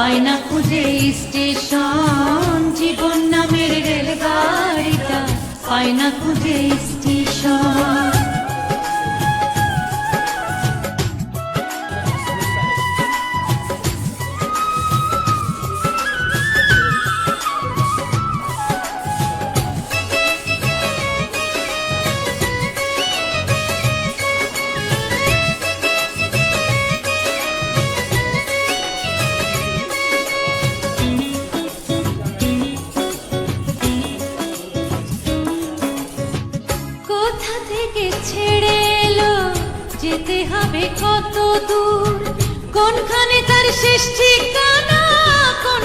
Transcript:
পায় না খুঁজে স্টেশন জীবন নামের রেলগাড়িটা। পায় না খুঁজে স্টেশন থেকে ছেড়ে এলো। যেতে হবে কত দূর? কোনখানে তার সৃষ্টি ঠিকানা? কোন